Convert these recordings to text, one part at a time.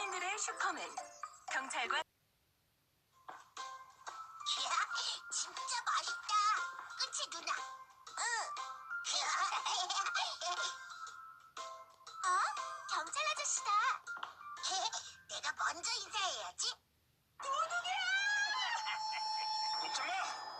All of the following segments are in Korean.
시민들의 슈퍼맨. 경찰관 이야, 진짜 맛있다. 그치, 누나? 응. 어? 경찰 아저씨다. 내가 먼저 인사해야지. 도둑이야! 꼼짝마!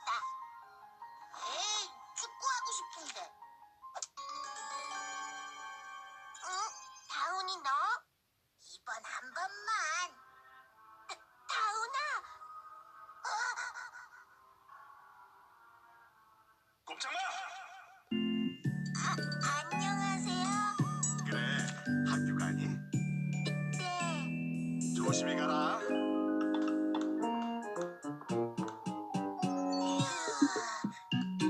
조심히 가라.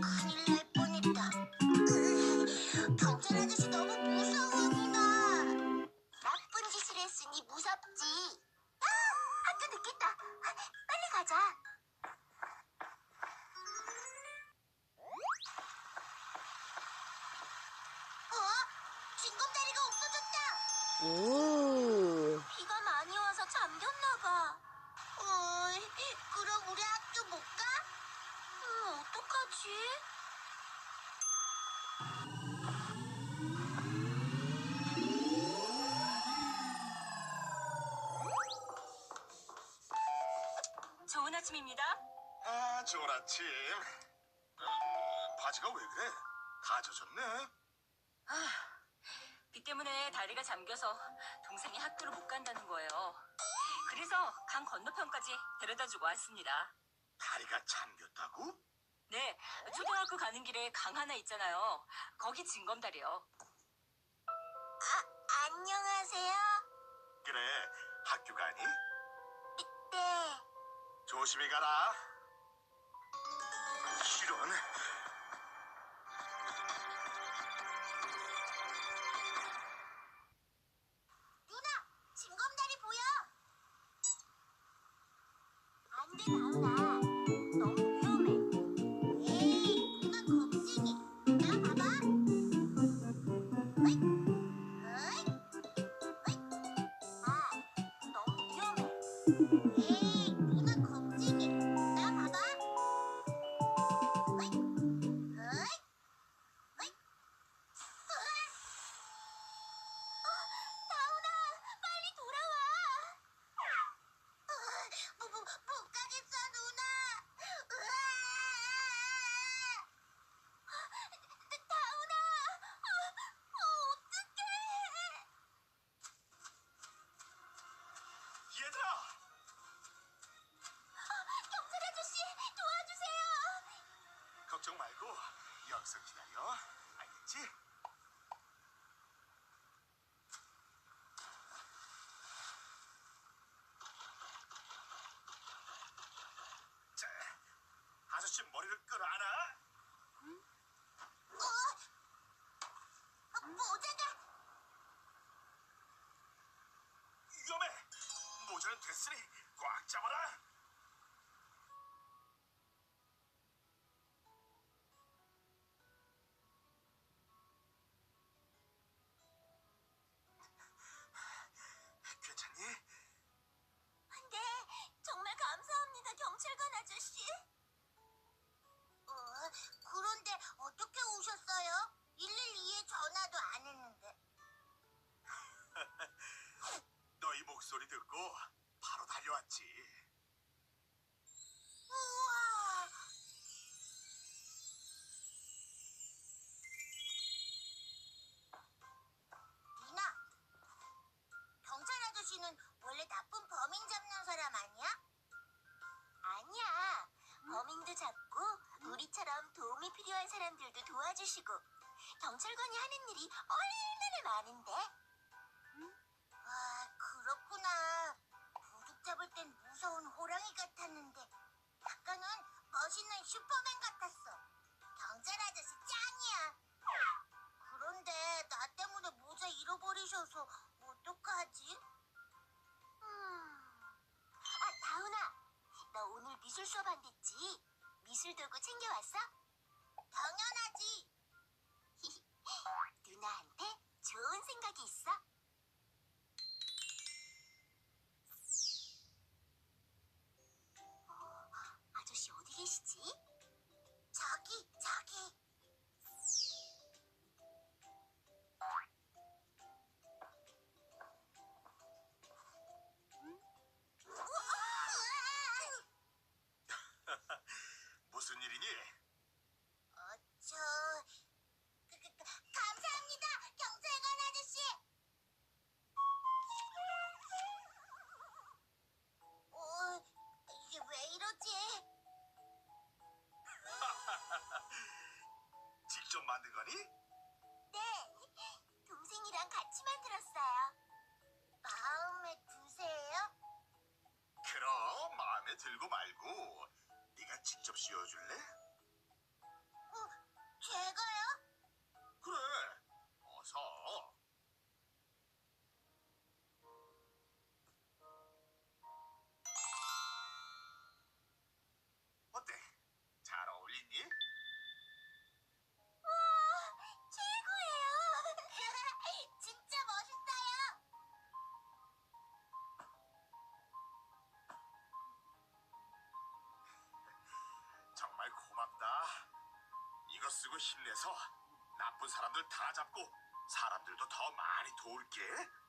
큰일 날 뻔했다. 경찰 아저씨 너무 무서워, 누나. 나쁜 짓을 했으니 무섭지. 아, 학교 늦겠다. 빨리 가자. 어? 징검다리가 없어졌다. 오. 그럼 우리 학교 못 가? 음, 어떡하지? 좋은 아침입니다. 아, 좋은 아침. 어, 바지가 왜 그래? 다 젖었네. 비 때문에 다리가 잠겨서 동생이 학교를 못 간다는 거예요. 그래서 강 건너편까지 데려다 주고 왔습니다. 다리가 잠겼다고? 네, 초등학교 가는 길에 강 하나 있잖아요. 거기 징검다리요. 아, 안녕하세요. 그래, 학교 가니? 네. 조심히 가라. 이런. 안 돼, 그슬이 꽉 잡아라. 봤지. 우와! 미나, 경찰 아저씨는 원래 나쁜 범인 잡는 사람 아니야? 아니야. 범인도 잡고 우리처럼 도움이 필요한 사람들도 도와주시고 경찰관이 하는 일이 얼마나 많은데. 멋있는 슈퍼맨 같았어. 경찰 아저씨 짱이야. 그런데 나 때문에 모자 잃어버리셔서 어떡하지? 음... 아, 다운아. 너 오늘 미술 수업 안 됐지? 미술 도구 챙겨왔어? 네, 동생이랑 같이 만들었어요. 마음에 드세요? 그럼 마음에 들고 말고 네가 직접 씌워줄래? 힘내서 나쁜 사람들 다 잡고 사람들도 더 많이 도울게.